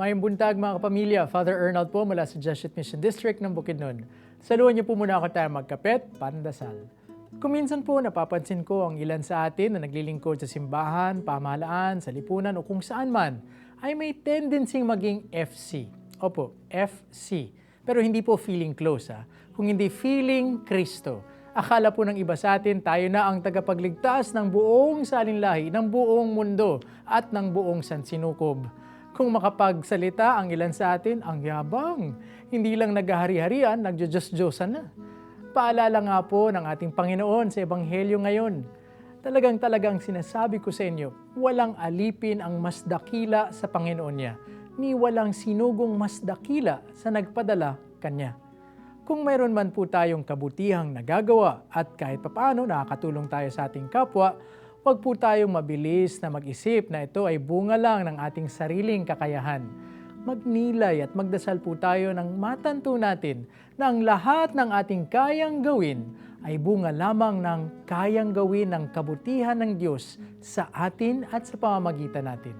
Maayong buntag mga kapamilya, Father Arnold po mula sa Jesuit Mission District ng Bukidnon. Saluhan niyo po muna ako tayo magkapet, pandasal. Kuminsan po napapansin ko ang ilan sa atin na naglilingkod sa simbahan, pamahalaan, sa lipunan o kung saan man ay may tendency maging FC. Opo, FC. Pero hindi po feeling close ha, kung hindi feeling Kristo. Akala po ng iba sa atin tayo na ang tagapagligtas ng buong salinlahi, ng buong mundo at ng buong sansinukob. Kung makapagsalita ang ilan sa atin, ang yabang. Hindi lang naghahari-harian, nagjo-Diyos-Diyosan na. Paalala nga po ng ating Panginoon sa Ebanghelyo ngayon. Talagang talagang sinasabi ko sa inyo, walang alipin ang mas dakila sa Panginoon niya, ni walang sinugong mas dakila sa nagpadala kanya. Kung mayroon man po tayong kabutihang nagagawa at kahit papaano nakakatulong tayo sa ating kapwa, huwag po tayong mabilis na mag-isip na ito ay bunga lang ng ating sariling kakayahan. Magnilay at magdasal po tayo ng matanto natin na ang lahat ng ating kayang gawin ay bunga lamang ng kayang gawin ng kabutihan ng Diyos sa atin at sa pamamagitan natin.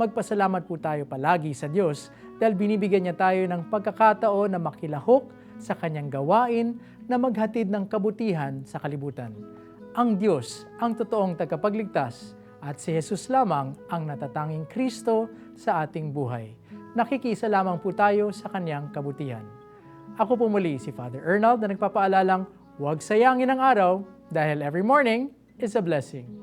Magpasalamat po tayo palagi sa Diyos dahil binibigyan niya tayo ng pagkakataon na makilahok sa kanyang gawain na maghatid ng kabutihan sa kalibutan. Ang Diyos ang totoong tagapagligtas at si Jesus lamang ang natatanging Kristo sa ating buhay. Nakikisa lamang po tayo sa kanyang kabutihan. Ako po muli si Father Arnold na nagpapaalalang huwag sayangin ang araw dahil every morning is a blessing.